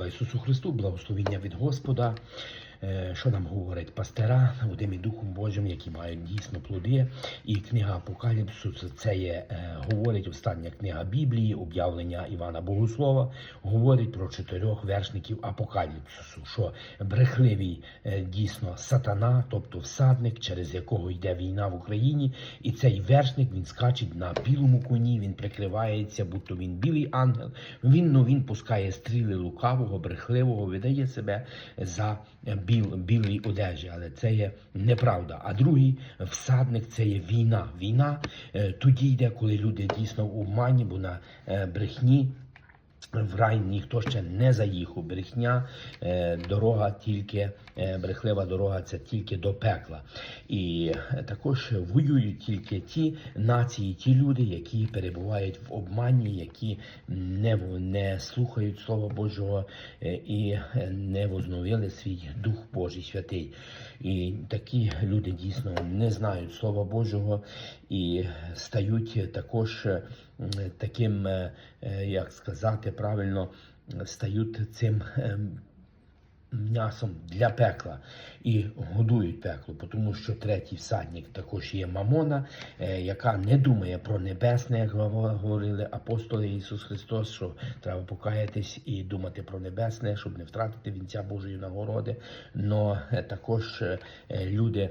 Слава Ісусу Христу, благословіння від Господа. Е, Що нам говорить пастира, водим і Духом Божим, які мають дійсно плоди. І книга Апокаліпсу це- є, е, говорить остання книга Біблії, об'явлення Івана Богослова, говорить про чотирьох вершників Апокаліпсису, що брехливий е, дійсно сатана, тобто всадник, через якого йде війна в Україні. І цей вершник він скачить на білому коні, він прикривається, будто він білий ангел. Він ну він пускає стріли лукавого, брехливого, видає себе за біл, білій одежі, але це є неправда. А другий всадник це є війна. Війна е, тоді йде, коли люди дійсно в обмані, бо на е, брехні. В рай ніхто ще не заїхав. Брехня, е, дорога тільки, е, брехлива дорога це тільки до пекла. І е, також воюють тільки ті нації, ті люди, які перебувають в обмані, які не, не слухають Слова Божого і не возновили свій Дух Божий святий. І такі люди дійсно не знають Слова Божого і стають також таким, як сказати правильно, стають цим. М'ясом для пекла і годують пекло, тому що третій всадник також є Мамона, е, яка не думає про небесне, як говорили апостоли Ісус Христос, що треба покаятись і думати про небесне, щоб не втратити вінця Божої нагороди. Но е, також е, люди,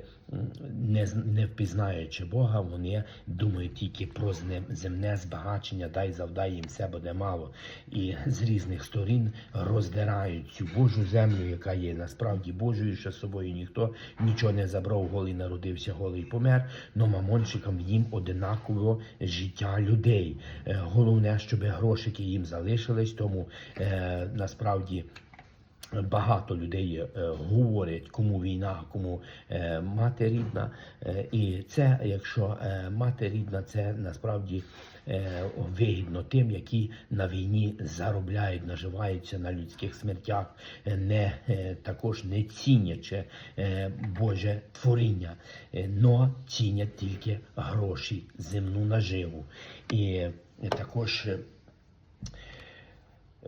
не, не впізнаючи Бога, вони думають тільки про земне збагачення, дай завдай їм все буде мало. І з різних сторін роздирають цю Божу землю, яка є насправді Божою, що з собою ніхто нічого не забрав, голий народився, голий помер. Но мамонщикам їм одинаково життя людей. Е, Головне, щоб грошики їм залишились, тому е, насправді. Багато людей е, говорять, кому війна, кому е, мати рідна. Е, і це, якщо мати рідна, це насправді вигідно тим, які на війні заробляють, наживаються на людських смертях, не також не цінячи Боже творіння, но цінять тільки гроші, земну наживу. І також.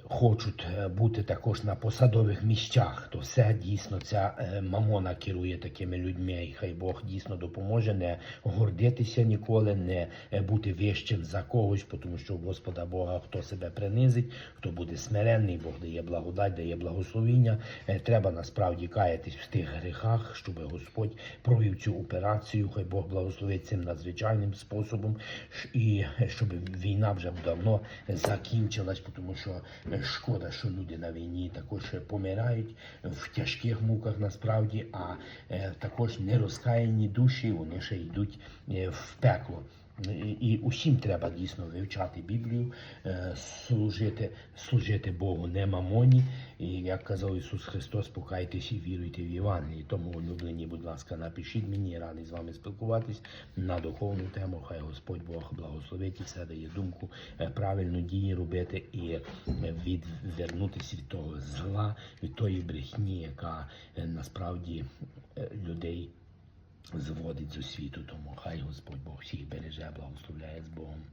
Хочуть е, бути також на посадових місцях, то все дійсно ця е, мамона керує такими людьми. І хай Бог дійсно допоможе не гордитися ніколи, не е, бути вищим за когось, тому що у Господа Бога хто себе принизить, хто буде смиренний, Бог дає благодать, дає благословіння. Треба насправді каятись в тих гріхах, щоб Господь провів цю операцію. Хай Бог благословить цим надзвичайним способом, і щоб війна вже давно закінчилась, тому що шкода, що люди на війні також помирають в тяжких муках насправді, а е, також нерозкаяні душі вони ще йдуть е, в пекло. І усім треба дійсно вивчати Біблію, е, служити, служити Богу, не мамоні. І як казав Ісус Христос, покайтесь і віруйте в Євангелії. Тому, улюблені, будь ласка, напишіть мені, радий з вами спілкуватись на духовну тему. Хай Господь Бог благословить і все дає думку е, правильно дії робити і е, відвернутися від того зла, від тої брехні, яка насправді людей зводить з освіту. Тому хай Господь Бог всіх береже, благословляє з Богом.